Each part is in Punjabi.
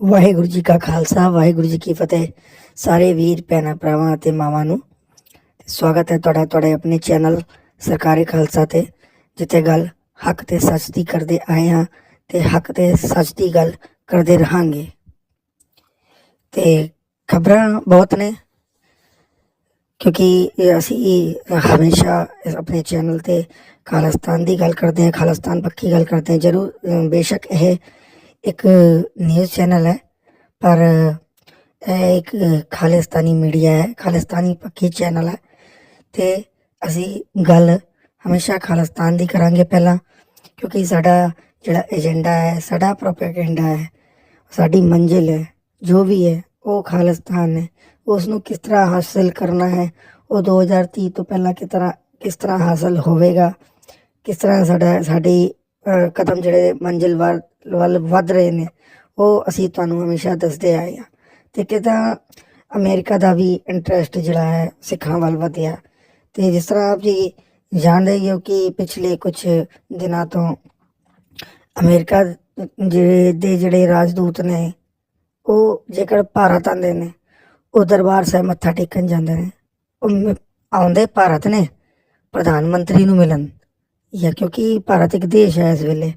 ਵਾਹਿਗੁਰੂ ਜੀ ਕਾ ਖਾਲਸਾ, ਵਾਹਿਗੁਰੂ ਜੀ ਕੀ ਫਤਿਹ। ਸਾਰੇ ਵੀਰ, ਭੈਣਾਂ, ਭਰਾਵਾਂ ਅਤੇ ਮਾਵਾਂ ਨੂੰ ਸਵਾਗਤ ਹੈ ਤੁਹਾਡਾ, ਤੁਹਾਡੇ ਆਪਣੇ ਚੈਨਲ ਸਰਕਾਰੀ ਖਾਲਸਾ ਤੇ, ਜਿੱਥੇ ਗੱਲ ਹੱਕ ਤੇ ਸੱਚ ਦੀ ਕਰਦੇ ਆਏ ਹਾਂ ਤੇ ਹੱਕ ਤੇ ਸੱਚ ਦੀ ਗੱਲ ਕਰਦੇ ਰਹਾਂਗੇ। ਤੇ ਖਬਰਾਂ ਬਹੁਤ ਨੇ, ਕਿਉਂਕਿ ਅਸੀਂ ਹਮੇਸ਼ਾ ਆਪਣੇ ਚੈਨਲ ਤੇ ਖਾਲਿਸਤਾਨ ਦੀ ਗੱਲ ਕਰਦੇ ਹਾਂ, ਖਾਲਿਸਤਾਨ ਪੱਕੀ ਗੱਲ ਕਰਦੇ ਹਾਂ। ਜਰੂਰ ਬੇਸ਼ੱਕ ਇਹ ਇੱਕ ਨਿਊਜ਼ ਚੈਨਲ ਹੈ, ਪਰ ਇਹ ਇੱਕ ਖਾਲਿਸਤਾਨੀ ਮੀਡੀਆ ਹੈ, ਖਾਲਿਸਤਾਨੀ ਪੱਕੀ ਚੈਨਲ ਹੈ। ਤੇ ਅਸੀਂ ਗੱਲ ਹਮੇਸ਼ਾ ਖਾਲਿਸਤਾਨ ਦੀ ਕਰਾਂਗੇ ਪਹਿਲਾਂ, ਕਿਉਂਕਿ ਸਾਡਾ ਜਿਹੜਾ ਏਜੰਡਾ ਹੈ, ਸਾਡਾ ਪ੍ਰੋਪੇਗੈਂਡਾ ਹੈ, ਸਾਡੀ ਮੰਜ਼ਿਲ ਹੈ, ਜੋ ਵੀ ਹੈ, ਉਹ ਖਾਲਿਸਤਾਨ ਹੈ। ਉਸ ਨੂੰ ਕਿਸ ਤਰ੍ਹਾਂ ਹਾਸਲ ਕਰਨਾ ਹੈ, ਉਹ 2030 ਤੋਂ ਪਹਿਲਾਂ ਕਿਸ ਤਰ੍ਹਾਂ ਕਿਸ ਤਰ੍ਹਾਂ ਹਾਸਲ ਹੋਵੇਗਾ, ਕਿਸ ਤਰ੍ਹਾਂ ਸਾਡਾ, ਸਾਡੀ ਕਦਮ ਜਿਹੜੇ ਮੰਜ਼ਿਲ ਵੱਲ ਵੱਲ ਵੱਧ ਰਹੇ ਨੇ, ਉਹ ਅਸੀਂ ਤੁਹਾਨੂੰ ਹਮੇਸ਼ਾ ਦੱਸਦੇ ਆਏ ਹਾਂ। ਤੇ ਕਿਦਾਂ ਅਮਰੀਕਾ ਦਾ ਵੀ ਇੰਟਰਸਟ ਜਿਹੜਾ ਹੈ, ਸਿੱਖਾਂ ਵੱਲ ਵਧਿਆ। ਤੇ ਜਿਸ ਤਰ੍ਹਾਂ ਆਪ ਜੀ ਜਾਣਦੇ ਹੀ ਹੋ ਕਿ ਪਿਛਲੇ ਕੁਝ ਦਿਨਾਂ ਤੋਂ ਅਮਰੀਕਾ ਜਿਹੜੇ ਦੇ ਜਿਹੜੇ ਰਾਜਦੂਤ ਨੇ, ਉਹ ਜੇਕਰ ਭਾਰਤ ਆਉਂਦੇ ਨੇ, ਉਹ ਦਰਬਾਰ ਸਾਹਿਬ ਮੱਥਾ ਟੇਕਣ ਜਾਂਦੇ ਨੇ। ਉਹ ਆਉਂਦੇ ਭਾਰਤ ਨੇ, ਪ੍ਰਧਾਨ ਮੰਤਰੀ ਨੂੰ ਮਿਲਣ। ਜਾਂ ਕਿਉਂਕਿ ਭਾਰਤ ਇੱਕ ਦੇਸ਼ ਹੈ ਇਸ ਵੇਲੇ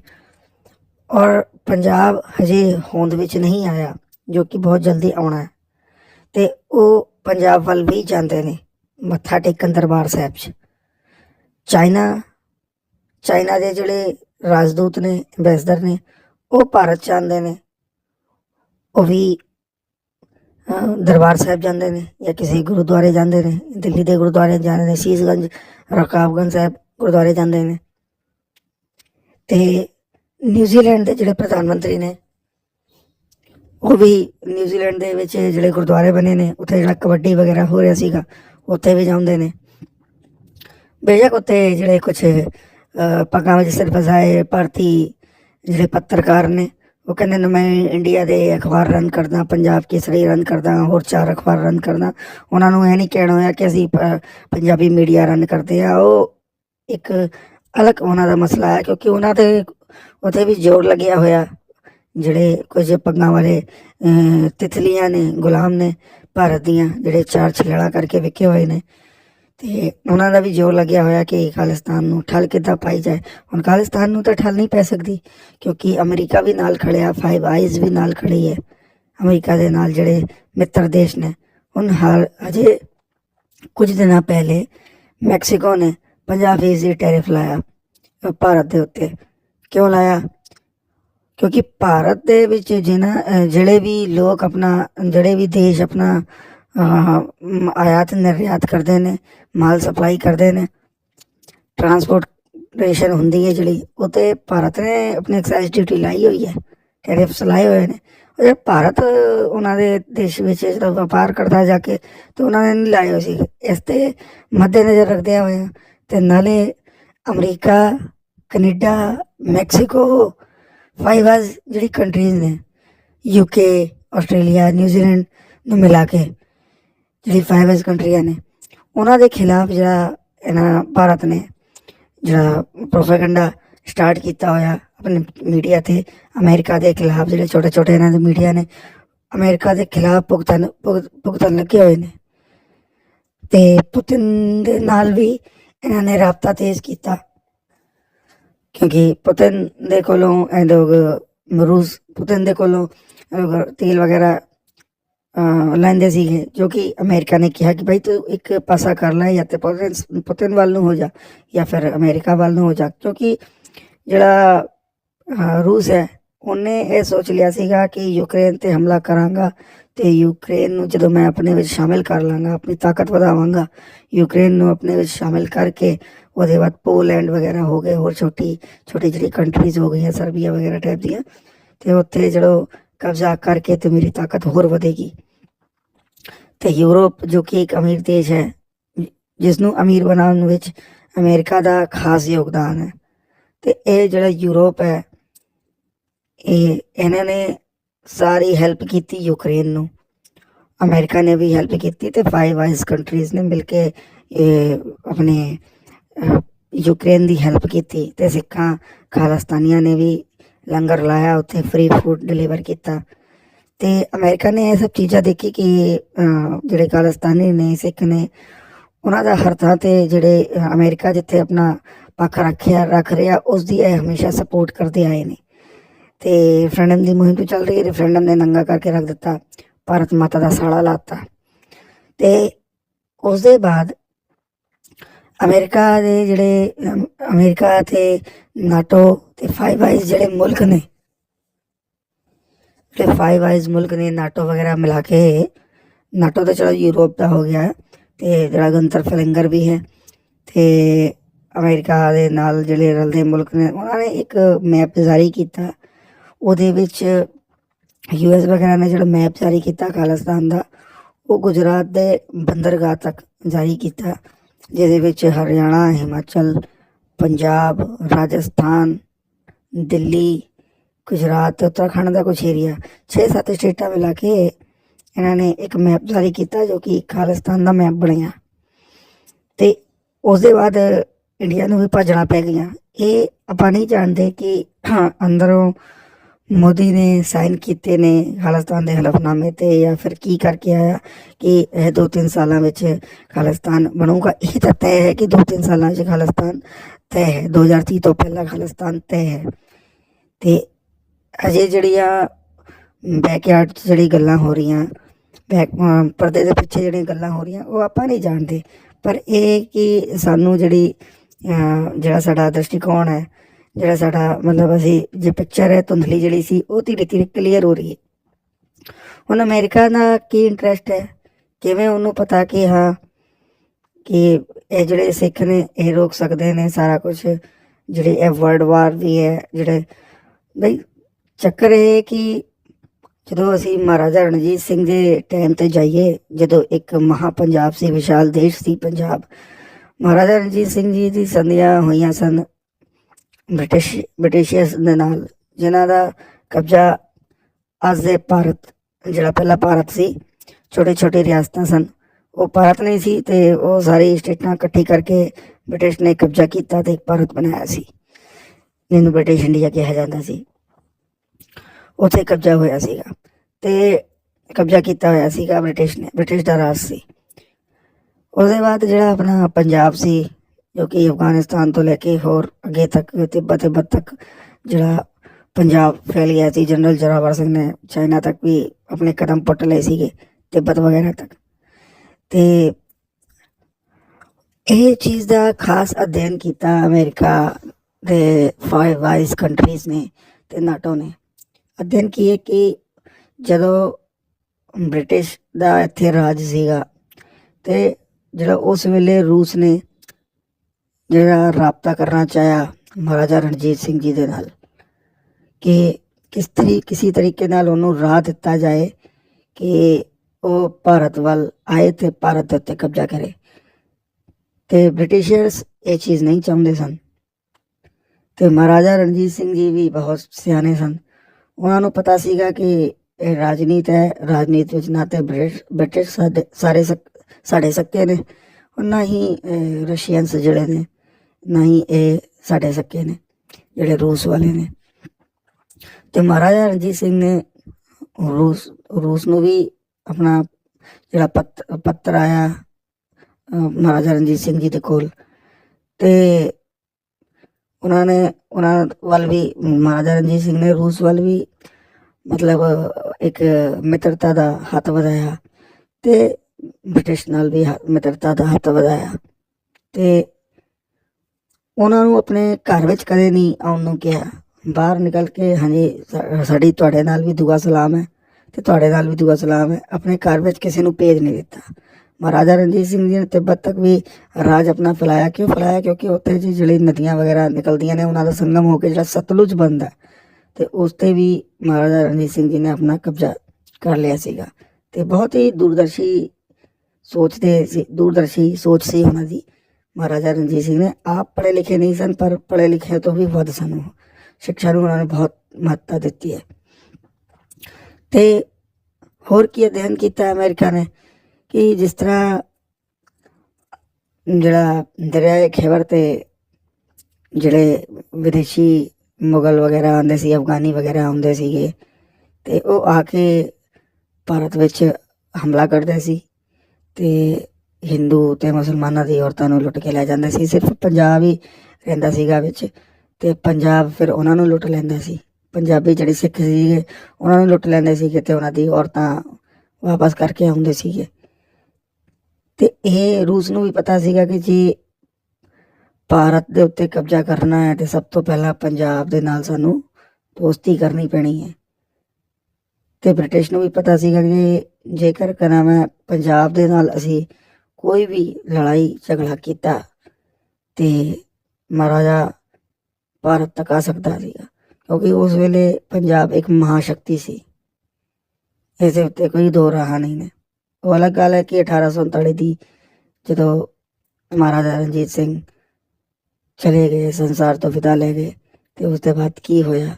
ਔਰ ਪੰਜਾਬ ਹਜੇ ਹੋਂਦ ਵਿੱਚ ਨਹੀਂ ਆਇਆ, ਜੋ ਕਿ ਬਹੁਤ ਜਲਦੀ ਆਉਣਾ ਹੈ। ਤੇ ਉਹ ਪੰਜਾਬ ਵੱਲ ਵੀ ਜਾਂਦੇ ਨੇ, ਮੱਥਾ ਟੇਕਣ ਦਰਬਾਰ ਸਾਹਿਬ 'ਚ। ਚਾਈਨਾ ਚਾਈਨਾ ਦੇ ਜਿਹੜੇ ਰਾਜਦੂਤ ਨੇ ਐਮਬੈਸਡਰ ਨੇ, ਉਹ ਭਾਰਤ 'ਚ ਆਉਂਦੇ ਨੇ। ਉਹ ਵੀ ਦਰਬਾਰ ਸਾਹਿਬ ਜਾਂਦੇ ਨੇ ਜਾਂ ਕਿਸੇ ਗੁਰਦੁਆਰੇ ਜਾਂਦੇ ਨੇ। ਦਿੱਲੀ ਦੇ ਗੁਰਦੁਆਰੇ ਜਾਂਦੇ ਨੇ, ਸੀਸਗੰਜ, ਰਕਾਬਗੰਜ ਸਾਹਿਬ ਗੁਰਦੁਆਰੇ ਜਾਂਦੇ ਨੇ। ਤੇ ਨਿਊਜ਼ੀਲੈਂਡ ਦੇ ਜਿਹੜੇ ਪ੍ਰਧਾਨ ਮੰਤਰੀ ਨੇ, ਉਹ ਵੀ ਨਿਊਜ਼ੀਲੈਂਡ ਦੇ ਵਿੱਚ ਜਿਹੜੇ ਗੁਰਦੁਆਰੇ ਬਣੇ ਨੇ, ਉੱਥੇ ਜਿਹੜਾ ਕਬੱਡੀ ਵਗੈਰਾ ਹੋ ਰਿਹਾ ਸੀਗਾ, ਉੱਥੇ ਵੀ ਜਾਂਦੇ ਨੇ। ਬੇਸ਼ੱਕ ਉੱਥੇ ਜਿਹੜੇ ਕੁਝ ਪੱਗਾਂ ਵਿੱਚ ਸਿਰ ਫਸਾਏ ਭਾਰਤੀ ਜਿਹੜੇ ਪੱਤਰਕਾਰ ਨੇ, ਉਹ ਕਹਿੰਦੇ ਨੇ, ਮੈਂ ਇੰਡੀਆ ਦੇ ਅਖਬਾਰ ਰਨ ਕਰਦਾ, ਪੰਜਾਬ ਕੇਸਰੀ ਰਨ ਕਰਦਾ, ਹੋਰ ਚਾਰ ਅਖਬਾਰ ਰਨ ਕਰਦਾ। ਉਹਨਾਂ ਨੂੰ ਇਹ ਨਹੀਂ ਕਹਿਣਾ ਹੋਇਆ ਕਿ ਅਸੀਂ ਪ- ਪੰਜਾਬੀ ਮੀਡੀਆ ਰਨ ਕਰਦੇ ਆ। ਉਹ ਇੱਕ ਅਲੱਗ ਉਹਨਾਂ ਦਾ ਮਸਲਾ ਹੈ, ਕਿਉਂਕਿ ਉਹਨਾਂ ਦੇ ਉੱਥੇ ਵੀ ਜ਼ੋਰ ਲੱਗਿਆ ਹੋਇਆ। ਜਿਹੜੇ ਕੁਝ ਪੱਗਾਂ ਵਾਲੇ ਅਹ, ਤਿਤਲੀਆਂ ਨੇ ਗੁਲਾਮ ਨੇ ਭਾਰਤ ਦੀਆਂ ਜਿਹੜੇ ਚਾਰ ਛਲੜਾ ਕਰਕੇ ਵਿਕੇ ਹੋਏ ਨੇ। ਤੇ ਉਹਨਾਂ ਦਾ ਵੀ ਜ਼ੋਰ ਲੱਗਿਆ ਹੋਇਆ ਕਿ ਖਾਲਿਸਤਾਨ ਨੂੰ ਠੱਲ ਕਿੱਦਾਂ ਪਾਈ ਜਾਏ। ਹੁਣ ਖਾਲਿਸਤਾਨ ਨੂੰ ਤਾਂ ਠੱਲ ਨਹੀਂ ਪੈ ਸਕਦੀ ਕਿਉਂਕਿ ਅਮਰੀਕਾ ਵੀ ਨਾਲ ਖੜਿਆ ਫਾਈਵ ਆਈਜ਼ ਵੀ ਨਾਲ ਖੜੀ ਹੈ। ਅਮਰੀਕਾ ਦੇ ਨਾਲ ਜਿਹੜੇ ਮਿੱਤਰ ਦੇਸ਼ ਨੇ ਹੁਣ ਹਾਲ ਅਜੇ ਕੁਝ ਦਿਨਾਂ ਪਹਿਲੇ ਮੈਕਸੀਕੋ ਨੇ 50 ਫੀਸਦੀ ਟੈਰਿਫ ਲਾਇਆ ਭਾਰਤ ਦੇ ਉੱਤੇ। ਕਿਉਂ ਲਾਇਆ? ਕਿਉਂਕਿ ਭਾਰਤ ਦੇ ਵਿੱਚ ਜਿਹਨਾਂ ਜਿਹੜੇ ਵੀ ਲੋਕ ਆਪਣਾ, ਜਿਹੜੇ ਵੀ ਦੇਸ਼ ਆਪਣਾ ਆਯਾਤ ਨਿਰਯਾਤ ਕਰਦੇ ਨੇ, ਮਾਲ ਸਪਲਾਈ ਕਰਦੇ ਨੇ, ਟਰਾਂਸਪੋਰਟੇਸ਼ਨ ਹੁੰਦੀ ਹੈ ਜਿਹੜੀ, ਉਹ ਤੇ ਭਾਰਤ ਨੇ ਆਪਣੀ ਐਕਸਾਈਜ਼ ਡਿਊਟੀ ਲਾਈ ਹੋਈ ਹੈ ਟੈਰਿਫਸ ਲਾਏ ਹੋਏ ਨੇ। ਉਹ ਭਾਰਤ ਉਹਨਾਂ ਦੇ ਦੇਸ਼ ਵਿੱਚ ਜਦੋਂ ਵਪਾਰ ਕਰਦਾ ਜਾ ਕੇ, ਤੇ ਉਹਨਾਂ ਨੇ ਨਹੀਂ ਲਾਏ ਹੋਏ ਸੀ ਇਸ ਤੇ ਮੱਦੇਨਜ਼ਰ ਰੱਖਦੇ ਹੋਏ ਤੇ ਨਾਲੇ America Canada, Mexico five eyes ਜਿਹੜੀ ਕੰਟਰੀਜ਼ ਨੇ ਯੂਕੇ ਆਸਟ੍ਰੇਲੀਆ ਨਿਊਜ਼ੀਲੈਂਡ ਨੂੰ ਮਿਲਾ ਕੇ ਜਿਹੜੀ ਫਾਈਵ ਆਜ਼ ਕੰਟਰੀਆਂ ਨੇ, ਉਹਨਾਂ ਦੇ ਖਿਲਾਫ ਜਿਹੜਾ ਇਹਨਾਂ ਭਾਰਤ ਨੇ ਜਿਹੜਾ ਪ੍ਰੋਪੇਗੈਂਡਾ ਸਟਾਰਟ ਕੀਤਾ ਹੋਇਆ ਆਪਣੇ ਮੀਡੀਆ ਤੇ, ਅਮਰੀਕਾ ਦੇ ਖਿਲਾਫ ਜਿਹੜੇ ਛੋਟੇ ਛੋਟੇ ਇਹਨਾਂ ਦੇ ਮੀਡੀਆ ਨੇ, ਅਮਰੀਕਾ ਦੇ ਖਿਲਾਫ ਭੁਗਤਣ ਭੁਗ- ਭੁਗਤਣ ਲੱਗੇ ਹੋਏ ਨੇ। ਤੇ ਪੁਤਿਨ ਦੇ ਨਾਲ ਵੀ ਇਹਨਾਂ ਨੇ ਰਾਬਤਾ ਤੇਜ਼ ਕੀਤਾ। ਕਿਉਂਕਿ ਪੁਤਿਨ ਦੇ ਕੋਲੋਂ ਇਹ ਲੋਕ ਰੂਸ ਪੁਤਿਨ ਦੇ ਕੋਲੋਂ ਤੇਲ ਵਗੈਰਾ ਲੈਂਦੇ ਸੀਗੇ, ਜੋ ਕਿ ਅਮਰੀਕਾ ਨੇ ਕਿਹਾ ਕਿ ਭਾਈ ਤੂੰ ਇੱਕ ਪਾਸਾ ਕਰ ਲੈ, ਜਾਂ ਤੇ ਪੁਤਿਨ ਪੁਤਿਨ ਵੱਲ ਨੂੰ ਹੋ ਜਾ, ਜਾਂ ਫਿਰ ਅਮਰੀਕਾ ਵੱਲ ਨੂੰ ਹੋ ਜਾ। ਕਿਉਂਕਿ ਜਿਹੜਾ ਰੂਸ ਹੈ, ਉਹਨੇ ਇਹ ਸੋਚ ਲਿਆ ਸੀਗਾ ਕਿ ਯੂਕਰੇਨ ਤੇ ਹਮਲਾ ਕਰਾਂਗਾ ਤੇ ਯੂਕਰੇਨ ਨੂੰ ਜਦੋਂ ਮੈਂ ਆਪਣੇ ਵਿੱਚ ਸ਼ਾਮਿਲ ਕਰ ਲਾਂਗਾ, ਆਪਣੀ ਤਾਕਤ ਵਧਾਵਾਂਗਾ, ਯੂਕਰੇਨ ਨੂੰ ਆਪਣੇ ਵਿੱਚ ਸ਼ਾਮਿਲ ਕਰਕੇ ਉਹਦੇ ਬਾਅਦ ਪੋਲੈਂਡ ਵਗੈਰਾ ਹੋ ਗਏ, ਹੋਰ ਛੋਟੀ ਛੋਟੀ ਜਿਹੜੀ ਕੰਟਰੀਜ਼ ਹੋ ਗਈਆਂ, ਸਰਬੀਆ ਵਗੈਰਾ ਟਾਈਪ ਦੀਆਂ, ਤੇ ਉੱਥੇ ਜਦੋਂ ਕਬਜ਼ਾ ਕਰਕੇ ਤੇ ਮੇਰੀ ਤਾਕਤ ਹੋਰ ਵਧੇਗੀ। ਤੇ ਯੂਰਪ ਜੋ ਕਿ ਇੱਕ ਅਮੀਰ ਦੇਸ਼ ਹੈ ਜਿਸ ਨੂੰ ਅਮੀਰ ਬਣਾਉਣ ਵਿੱਚ ਅਮਰੀਕਾ ਦਾ ਖਾਸ ਯੋਗਦਾਨ ਹੈ। ਤੇ ਇਹ ਜਿਹੜਾ ਯੂਰਪ ਹੈ, ਇਹ ਇਹਨਾਂ ਨੇ ਸਾਰੀ ਹੈਲਪ ਕੀਤੀ ਯੂਕਰੇਨ ਨੂੰ। ਅਮਰੀਕਾ ਨੇ ਵੀ ਹੈਲਪ ਕੀਤੀ ਤੇ ਫਾਈਵ ਆਈਜ਼ ਕੰਟਰੀਜ਼ ਨੇ ਮਿਲ ਕੇ ਆਪਣੇ ਯੂਕਰੇਨ ਦੀ ਹੈਲਪ ਕੀਤੀ ਤੇ ਸਿੱਖਾਂ ਖਾਲਿਸਤਾਨੀਆਂ ਨੇ ਵੀ ਲੰਗਰ ਲਾਇਆ ਉੱਥੇ ਫ੍ਰੀ ਫੂਡ ਡਿਲੀਵਰ ਕੀਤਾ। ਤੇ ਅਮਰੀਕਾ ਨੇ ਇਹ ਸਭ ਚੀਜ਼ਾਂ ਦੇਖੀ ਕਿ ਜਿਹੜੇ ਖਾਲਿਸਤਾਨੀ ਨੇ ਸਿੱਖ ਨੇ ਉਹਨਾਂ ਦਾ ਹਰ ਥਾਂ ਤੇ ਜਿਹੜੇ ਅਹ, ਅਮਰੀਕਾ ਜਿੱਥੇ ਆਪਣਾ ਪੱਖ ਰੱਖਿਆ ਰੱਖ ਰਿਹਾ ਉਸ ਦੀ ਇਹ ਹਮੇਸ਼ਾ ਸਪੋਰਟ ਕਰਦੇ ਆਏ ਨੇ। ਤੇ ਰੈਫਰੈਂਡਮ ਦੀ ਮੁਹਿੰਮ ਵੀ ਚੱਲ ਰਹੀ ਹੈ ਰੈਫਰੈਂਡਮ ਨੇ ਨੰਗਾ ਕਰਕੇ ਰੱਖ ਦਿੱਤਾ। ਭਾਰਤ ਮਾਤਾ ਦਾ ਸਾਲਾ ਲਾਤਾ। ਤੇ ਉਸ ਦੇ ਬਾਅਦ ਅਮਰੀਕਾ ਦੇ ਜਿਹੜੇ ਅਮ, ਅਮਰੀਕਾ ਤੇ ਨਾਟੋ ਤੇ ਫਾਈਵ ਆਈਜ਼ ਜਿਹੜੇ ਮੁਲਕ ਨੇ ਜਿਹੜੇ ਫਾਈਵ ਆਈਜ਼ ਮੁਲਕ ਨੇ ਨਾਟੋ ਵਗੈਰਾ ਮਿਲਾ ਕੇ ਨਾਟੋ ਤਾਂ ਚਲੋ ਯੂਰਪ ਦਾ ਹੋ ਗਿਆ ਤੇ ਜਿਹੜਾ ਗੰਤਰ ਫਲੰਗਰ ਵੀ ਹੈ ਤੇ ਅਮਰੀਕਾ ਦੇ ਨਾਲ ਜਿਹੜੇ ਰਲਦੇ ਮੁਲਕ ਨੇ ਉਹਨਾਂ ਨੇ ਇੱਕ ਮੈਪ ਜਾਰੀ ਕੀਤਾ। ਉਹਦੇ ਵਿੱਚ ਯੂਐਸ ਵਗੈਰਾ ਨੇ ਜਿਹੜਾ ਮੈਪ ਜਾਰੀ ਕੀਤਾ ਖਾਲਿਸਤਾਨ ਦਾ ਉਹ ਗੁਜਰਾਤ ਦੇ ਬੰਦਰਗਾਹ ਤੱਕ ਜਾਰੀ ਕੀਤਾ। ਜਿਹਦੇ ਵਿੱਚ ਹਰਿਆਣਾ, ਹਿਮਾਚਲ, ਪੰਜਾਬ, ਰਾਜਸਥਾਨ, ਦਿੱਲੀ, ਗੁਜਰਾਤ, ਉੱਤਰਾਖੰਡ ਦਾ ਕੁਝ ਏਰੀਆ 6-7 ਸਟੇਟਾਂ ਮਿਲਾ ਕੇ ਇਹਨਾਂ ਨੇ ਇੱਕ ਮੈਪ ਜਾਰੀ ਕੀਤਾ ਜੋ ਕਿ ਖਾਲਿਸਤਾਨ ਦਾ ਮੈਪ ਬਣਿਆ। ਤੇ ਉਸ ਦੇ ਬਾਅਦ ਇੰਡੀਆ ਨੂੰ ਵੀ ਭੱਜਣਾ ਪੈ ਗਿਆ ਇਹ ਆਪਾਂ ਨਹੀਂ ਜਾਣਦੇ ਕਿ ਅੰਦਰੋਂ ਮੋਦੀ ਨੇ ਸਾਈਨ ਕੀਤੇ ਨੇ ਖਾਲਿਸਤਾਨ ਦੇ ਹਲਫਨਾਮੇ ਤੇ ਜਾਂ ਫਿਰ ਕੀ ਕਰਕੇ ਆਇਆ ਕਿ ਇਹ ਦੋ ਤਿੰਨ ਸਾਲਾਂ ਵਿੱਚ ਖਾਲਿਸਤਾਨ ਬਣੂਗਾ? ਇਹ ਤਾਂ ਤੈਅ ਹੈ ਕਿ ਦੋ ਤਿੰਨ ਸਾਲਾਂ ਵਿੱਚ ਖਾਲਿਸਤਾਨ ਤੈਅ ਹੈ। 2030 ਤੋਂ ਪਹਿਲਾਂ ਖਾਲਿਸਤਾਨ ਤੈਅ ਹੈ। ਤੇ ਅਜੇ ਜਿਹੜੀਆਂ ਬੈਕਯਾਰਡ 'ਚ ਜਿਹੜੀ ਗੱਲਾਂ ਹੋ ਰਹੀਆਂ, ਬੈਕ ਪਰਦੇ ਦੇ ਪਿੱਛੇ ਜਿਹੜੀਆਂ ਗੱਲਾਂ ਹੋ ਰਹੀਆਂ, ਉਹ ਆਪਾਂ ਨਹੀਂ ਜਾਣਦੇ। ਪਰ ਇਹ ਕਿ ਸਾਨੂੰ ਜਿਹੜੀ ਜਿਹੜਾ ਸਾਡਾ ਦ੍ਰਿਸ਼ਟੀਕੋਣ ਹੈ ਜਿਹੜਾ ਸਾਡਾ ਮਤਲਬ ਅਸੀਂ ਜੇ ਪਿਕਚਰ ਹੈ, ਧੁੰਦਲੀ ਜਿਹੜੀ ਸੀ, ਉਹ ਧੀਰੇ ਧੀਰੇ ਕਲੀਅਰ ਹੋ ਰਹੀ ਹੈ। ਹੁਣ ਅਮਰੀਕਾ ਦਾ ਕੀ ਇੰਟਰਸਟ ਹੈ? ਕਿਵੇਂ ਉਹਨੂੰ ਪਤਾ ਕਿ ਹਾਂ, ਕਿ ਇਹ ਜਿਹੜੇ ਸਿੱਖ ਨੇ, ਇਹ ਰੋਕ ਸਕਦੇ ਨੇ ਸਾਰਾ ਕੁਝ ਜਿਹੜੇ ਇਹ ਵਰਲਡ ਵਾਰ ਵੀ ਹੈ, ਜਿਹੜੇ ਬਈ ਚੱਕਰ ਇਹ ਕਿ ਜਦੋਂ ਅਸੀਂ ਮਹਾਰਾਜਾ ਰਣਜੀਤ ਸਿੰਘ ਦੇ ਟਾਈਮ ਤੇ ਜਾਈਏ, ਜਦੋਂ ਇੱਕ ਮਹਾ ਪੰਜਾਬ ਸੀ, ਵਿਸ਼ਾਲ ਦੇਸ਼ ਸੀ ਪੰਜਾਬ, ਮਹਾਰਾਜਾ ਰਣਜੀਤ ਸਿੰਘ ਜੀ ਦੀ ਸੰਧੀਆਂ ਹੋਈਆਂ ਸਨ ਬ੍ਰਿਟਿਸ਼ ਬ੍ਰਿਟਿਸ਼ੀਅਰਸ ਦੇ ਨਾਲ, ਜਿਨ੍ਹਾਂ ਦਾ ਕਬਜ਼ਾ ਅੱਜ ਦੇ ਭਾਰਤ, ਜਿਹੜਾ ਪਹਿਲਾ ਭਾਰਤ ਸੀ ਛੋਟੇ ਛੋਟੇ ਰਿਆਸਤਾਂ ਸਨ। ਉਹ ਭਾਰਤ ਨਹੀਂ ਸੀ ਤੇ ਉਹ ਸਾਰੀ ਸਟੇਟਾਂ ਇਕੱਠੀ ਕਰਕੇ ਬ੍ਰਿਟਿਸ਼ ਨੇ ਕਬਜ਼ਾ ਕੀਤਾ ਤੇ ਇੱਕ ਭਾਰਤ ਬਣਾਇਆ ਸੀ। ਜਿਹਨੂੰ ਬ੍ਰਿਟਿਸ਼ ਇੰਡੀਆ ਕਿਹਾ ਜਾਂਦਾ ਸੀ। ਉੱਥੇ ਕਬਜ਼ਾ ਹੋਇਆ ਸੀਗਾ ਤੇ ਕਬਜ਼ਾ ਕੀਤਾ ਹੋਇਆ ਸੀਗਾ ਬ੍ਰਿਟਿਸ਼ ਨੇ, ਬ੍ਰਿਟਿਸ਼ ਦਾ ਰਾਜ ਸੀ। ਉਹਦੇ ਬਾਅਦ ਜਿਹੜਾ ਆਪਣਾ ਪੰਜਾਬ ਸੀ ਜੋ ਕਿ ਅਫਗਾਨਿਸਤਾਨ ਤੋਂ ਲੈ ਕੇ ਹੋਰ ਅੱਗੇ ਤੱਕ ਤਿੱਬਤ ਤਿੱਬਤ ਤੱਕ ਜਿਹੜਾ ਪੰਜਾਬ ਫੈਲ ਗਿਆ ਸੀ, ਜਨਰਲ ਜੋਰਾਵਰ ਸਿੰਘ ਨੇ ਚਾਈਨਾ ਤੱਕ ਵੀ ਆਪਣੇ ਕਦਮ ਪੁੱਟ ਲਏ ਸੀਗੇ ਤਿੱਬਤ ਵਗੈਰਾ ਤੱਕ। ਤੇ ਇਹ ਚੀਜ਼ ਦਾ ਖਾਸ ਅਧਿਐਨ ਕੀਤਾ ਅਮਰੀਕਾ ਦੇ ਫਾਈਵ ਵਾਈਜ਼ ਕੰਟਰੀਜ਼ ਨੇ ਤੇ ਨਾਟੋ ਨੇ। ਅਧਿਐਨ ਕੀ ਹੈ ਕਿ ਜਦੋਂ ਬ੍ਰਿਟਿਸ਼ ਦਾ ਇੱਥੇ ਰਾਜ ਸੀਗਾ ਤੇ ਜਿਹੜਾ ਉਸ ਵੇਲੇ ਰੂਸ ਨੇ ਜਿਹੜਾ ਰਾਬਤਾ ਕਰਨਾ ਚਾਹਿਆ ਮਹਾਰਾਜਾ ਰਣਜੀਤ ਸਿੰਘ ਜੀ ਦੇ ਨਾਲ, ਕਿ ਕਿਸ ਤਰੀ, ਕਿਸੇ ਤਰੀਕੇ ਨਾਲ ਉਹਨੂੰ ਰਾਹ ਦਿੱਤਾ ਜਾਏ ਕਿ ਉਹ ਭਾਰਤ ਵੱਲ ਆਏ ਤੇ ਭਾਰਤ ਦੇ ਉੱਤੇ ਕਬਜ਼ਾ ਕਰੇ। ਤੇ ਬ੍ਰਿਟਿਸ਼ਰਸ ਇਹ ਚੀਜ਼ ਨਹੀਂ ਚਾਹੁੰਦੇ ਸਨ। ਤੇ ਮਹਾਰਾਜਾ ਰਣਜੀਤ ਸਿੰਘ ਜੀ ਵੀ ਬਹੁਤ ਸਿਆਣੇ ਸਨ। ਉਹਨਾਂ ਨੂੰ ਪਤਾ ਸੀਗਾ ਕਿ ਇਹ ਰਾਜਨੀਤ ਹੈ, ਰਾਜਨੀਤ ਵਿੱਚ ਨਾ ਤੇ ਬ੍ਰਿਟਿਸ਼ ਬ੍ਰਿਟਿਸ਼ ਸਾਡੇ, ਸਾਰੇ ਸਕ- ਸਾਡੇ ਸੱਕੇ ਨੇ ਔਰ ਨਾ ਹੀ ਰਸ਼ੀਅਨਸ ਜਿਹੜੇ ਨੇ ਨਾ ਹੀ ਇਹ ਸਾਡੇ ਸੱਕੇ ਨੇ, ਜਿਹੜੇ ਰੂਸ ਵਾਲੇ ਨੇ। ਤੇ ਮਹਾਰਾਜਾ ਰਣਜੀਤ ਸਿੰਘ ਨੇ ਰੂਸ ਰੂਸ ਨੂੰ ਵੀ ਆਪਣਾ ਜਿਹੜਾ ਪੱਤ, ਪੱਤਰ ਆਇਆ ਮਹਾਰਾਜਾ ਰਣਜੀਤ ਸਿੰਘ ਜੀ ਦੇ ਕੋਲ। ਤੇ ਉਹਨਾਂ ਨੇ, ਉਹਨਾਂ ਵੱਲ ਵੀ ਮਹਾਰਾਜਾ ਰਣਜੀਤ ਸਿੰਘ ਨੇ ਰੂਸ ਵੱਲ ਵੀ ਮਤਲਬ ਇੱਕ ਮਿੱਤਰਤਾ ਦਾ ਹੱਥ ਵਧਾਇਆ ਤੇ ਬ੍ਰਿਟਿਸ਼ ਨਾਲ ਵੀ ਮਿੱਤਰਤਾ ਦਾ ਹੱਥ ਵਧਾਇਆ। ਤੇ ਉਹਨਾਂ ਨੂੰ ਆਪਣੇ ਘਰ ਵਿੱਚ ਕਦੇ ਨਹੀਂ ਆਉਣ ਨੂੰ ਕਿਹਾ। ਬਾਹਰ ਨਿਕਲ ਕੇ ਹਾਂਜੀ ਸਾਡੀ ਤੁਹਾਡੇ ਨਾਲ ਵੀ ਦੁਆ ਸਲਾਮ ਹੈ ਤੇ ਤੁਹਾਡੇ ਨਾਲ ਵੀ ਦੁਆ ਸਲਾਮ ਹੈ। ਆਪਣੇ ਘਰ ਵਿੱਚ ਕਿਸੇ ਨੂੰ ਭੇਜ ਨਹੀਂ ਦਿੱਤਾ। ਮਹਾਰਾਜਾ ਰਣਜੀਤ ਸਿੰਘ ਜੀ ਨੇ ਤਿੱਬਤ ਤੱਕ ਵੀ ਰਾਜ ਆਪਣਾ ਫੈਲਾਇਆ। ਕਿਉਂ ਫੈਲਾਇਆ? ਕਿਉਂਕਿ ਉੱਥੇ ਜੀ ਜਿਹੜੀ ਨਦੀਆਂ ਵਗੈਰਾ ਨਿਕਲਦੀਆਂ ਨੇ ਉਹਨਾਂ ਦਾ ਸੰਗਮ ਹੋ ਕੇ ਜਿਹੜਾ ਸਤਲੁਜ ਬਣਦਾ ਹੈ, ਤੇ ਉਸ ਤੇ ਵੀ ਮਹਾਰਾਜਾ ਰਣਜੀਤ ਸਿੰਘ ਜੀ ਨੇ ਆਪਣਾ ਕਬਜ਼ਾ ਕਰ ਲਿਆ ਸੀਗਾ। ਤੇ ਬਹੁਤ ਹੀ ਦੂਰਦਰਸ਼ੀ ਸੋਚਦੇ ਸੀ ਦੂਰਦਰਸ਼ੀ ਸੋਚ ਸੀ ਉਹਨਾਂ ਦੀ। ਮਹਾਰਾਜਾ ਰਣਜੀਤ ਸਿੰਘ ਨੇ ਆਪ ਪੜ੍ਹੇ ਲਿਖੇ ਨਹੀਂ ਸਨ, ਪਰ ਪੜ੍ਹੇ ਲਿਖੇ ਤੋਂ ਵੀ ਵੱਧ ਸਨ ਉਹ ਸਿੱਖਿਆ ਨੂੰ ਉਹਨਾਂ ਨੇ ਬਹੁਤ ਮਹੱਤਤਾ ਦਿੱਤੀ ਹੈ। ਤੇ ਹੋਰ ਕੀ ਅਧਿਐਨ ਕੀਤਾ ਅਮਰੀਕਾ ਨੇ ਕਿ ਜਿਸ ਤਰ੍ਹਾਂ ਜਿਹੜਾ ਦਰਿਆਏ ਖੈਬਰ ਤੇ ਜਿਹੜੇ ਵਿਦੇਸ਼ੀ ਮੁਗਲ ਵਗੈਰਾ ਆਉਂਦੇ ਸੀ, ਅਫਗਾਨੀ ਵਗੈਰਾ ਆਉਂਦੇ ਸੀਗੇ, ਤੇ ਉਹ ਆ ਕੇ ਭਾਰਤ ਵਿੱਚ ਹਮਲਾ ਕਰਦੇ ਸੀ ਤੇ ਹਿੰਦੂ ਤੇ ਮੁਸਲਮਾਨਾਂ ਦੀ ਔਰਤਾਂ ਨੂੰ ਲੁੱਟ ਕੇ ਲੈ ਜਾਂਦੇ ਸੀ। ਸਿਰਫ ਪੰਜਾਬ ਹੀ ਰਹਿੰਦਾ ਸੀਗਾ ਵਿੱਚ ਤੇ ਪੰਜਾਬ ਫਿਰ ਉਹਨਾਂ ਨੂੰ ਲੁੱਟ ਲੈਂਦਾ ਸੀ। ਪੰਜਾਬੀ ਜਿਹੜੇ ਸਿੱਖ ਸੀਗੇ, ਉਹਨਾਂ ਨੂੰ ਲੁੱਟ ਲੈਂਦੇ ਸੀਗੇ ਤੇ ਉਹਨਾਂ ਦੀ ਔਰਤਾਂ ਵਾਪਸ ਕਰਕੇ ਆਉਂਦੇ ਸੀਗੇ। ਤੇ ਇਹ ਰੂਸ ਨੂੰ ਵੀ ਪਤਾ ਸੀਗਾ ਕਿ ਜੇ ਭਾਰਤ ਦੇ ਉੱਤੇ ਕਬਜ਼ਾ ਕਰਨਾ ਹੈ ਤੇ ਸਭ ਤੋਂ ਪਹਿਲਾਂ ਪੰਜਾਬ ਦੇ ਨਾਲ ਸਾਨੂੰ ਦੋਸਤੀ ਕਰਨੀ ਪੈਣੀ ਹੈ। ਤੇ ਬ੍ਰਿਟਿਸ਼ ਨੂੰ ਵੀ ਪਤਾ ਸੀਗਾ ਕਿ ਜੇਕਰ ਕਰਾਂਵਾ ਪੰਜਾਬ ਦੇ ਨਾਲ ਅਸੀਂ ਕੋਈ ਵੀ ਲੜਾਈ ਝਗੜਾ ਕੀਤਾ ਤੇ ਮਹਾਰਾਜਾ ਭਾਰਤ ਤੱਕ ਆ ਸਕਦਾ ਸੀਗਾ ਕਿਉਂਕਿ ਉਸ ਵੇਲੇ ਪੰਜਾਬ ਇੱਕ ਮਹਾਸ਼ਕਤੀ ਸੀ। ਇਸੇ ਉੱਤੇ ਕੋਈ ਦੋ ਰਾਹ ਨਹੀਂ ਨੇ। ਉਹ ਅਲੱਗ ਗੱਲ ਹੈ ਕਿ 1839 ਦੀ ਜਦੋਂ ਮਹਾਰਾਜਾ ਰਣਜੀਤ ਸਿੰਘ ਚਲੇ ਗਏ ਸੰਸਾਰ ਤੋਂ ਵਿਦਾ ਲੈ ਗਏ ਤੇ ਉਸ ਦੇ ਬਾਅਦ ਕੀ ਹੋਇਆ?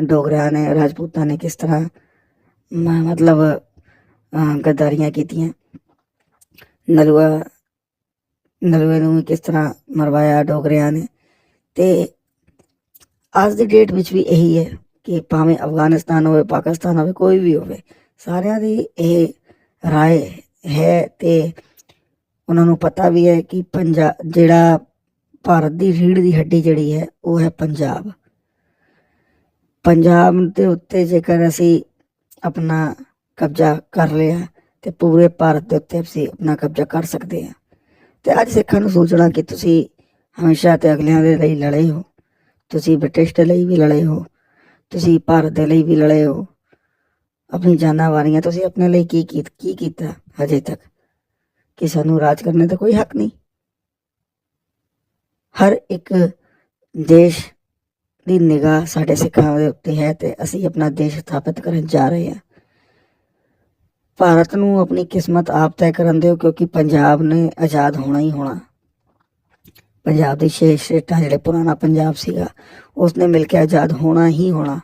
ਡੋਗਰਿਆਂ ਨੇ ਰਾਜਪੂਤਾਂ ਨੇ ਕਿਸ ਤਰ੍ਹਾਂ ਮਤਲਬ ਅਹ, ਗੱਦਾਰੀਆਂ ਕੀਤੀਆਂ? ਨਲਵਾ ਨਲਵੇ ਨੂੰ ਵੀ ਕਿਸ ਤਰ੍ਹਾਂ ਮਰਵਾਇਆ ਡੋਗਰਿਆਂ ਨੇ। ਤੇ ਅੱਜ ਦੀ ਡੇਟ ਵਿੱਚ ਵੀ ਇਹੀ ਹੈ ਕਿ ਭਾਵੇਂ ਅਫਗਾਨਿਸਤਾਨ ਹੋਵੇ, ਪਾਕਿਸਤਾਨ ਹੋਵੇ, ਕੋਈ ਵੀ ਹੋਵੇ, ਸਾਰਿਆਂ ਦੀ ਇਹ ਰਾਏ ਹੈ ਤੇ ਉਹਨਾਂ ਨੂੰ ਪਤਾ ਵੀ ਹੈ ਕਿ ਪੰਜਾ, ਜਿਹੜਾ ਭਾਰਤ ਦੀ ਰੀੜ ਦੀ ਹੱਡੀ ਜਿਹੜੀ ਹੈ, ਉਹ ਹੈ ਪੰਜਾਬ। ਪੰਜਾਬ ਦੇ ਉੱਤੇ ਜੇਕਰ ਅਸੀਂ ਆਪਣਾ ਕਬਜ਼ਾ ਕਰ ਲਿਆ ਤੇ ਪੂਰੇ ਭਾਰਤ ਦੇ ਉੱਤੇ ਅਸੀਂ ਆਪਣਾ ਕਬਜ਼ਾ ਕਰ ਸਕਦੇ ਹਾਂ। ਤੇ ਅੱਜ ਸਿੱਖਾਂ ਨੂੰ ਸੋਚਣਾ ਕਿ ਤੁਸੀਂ ਹਮੇਸ਼ਾ ਤੇ ਅਗਲਿਆਂ ਦੇ ਲਈ ਲੜੇ ਹੋ। ਤੁਸੀਂ ਬ੍ਰਿਟਿਸ਼ ਦੇ ਲਈ ਵੀ ਲੜੇ ਹੋ। ਤੁਸੀਂ ਭਾਰਤ ਦੇ ਲਈ ਵੀ ਲੜੇ ਹੋ। ਆਪਣੀ ਜਾਨਾਂ ਵਾਰੀਆਂ, ਤੁਸੀਂ ਆਪਣੇ ਲਈ ਕੀ ਕੀ ਕੀਤਾ ਹਜੇ ਤੱਕ? ਕਿ ਸਾਨੂੰ ਰਾਜ ਕਰਨੇ ਦਾ ਕੋਈ ਹੱਕ ਨਹੀਂ? ਹਰ ਇੱਕ ਦੇਸ਼ ਦੀ ਨਿਗਾਹ ਸਾਡੇ ਸਿੱਖਾਂ ਦੇ ਉੱਤੇ ਹੈ ਤੇ ਅਸੀਂ ਆਪਣਾ ਦੇਸ਼ ਸਥਾਪਿਤ ਕਰਨ ਜਾ ਰਹੇ ਹਾਂ। ਭਾਰਤ ਨੂੰ ਆਪਣੀ ਕਿਸਮਤ ਆਪ ਤੈਅ ਕਰਨ ਦਿਓ, ਕਿਉਂਕਿ ਪੰਜਾਬ ਨੇ ਆਜ਼ਾਦ ਹੋਣਾ ਹੀ ਹੋਣਾ। ਪੰਜਾਬ ਦੇ ਛੇ ਸਟੇਟਾਂ ਜਿਹੜੇ ਪੁਰਾਣਾ ਪੰਜਾਬ ਸੀਗਾ ਉਸ ਨੇ ਮਿਲ ਕੇ ਆਜ਼ਾਦ ਹੋਣਾ ਹੀ ਹੋਣਾ।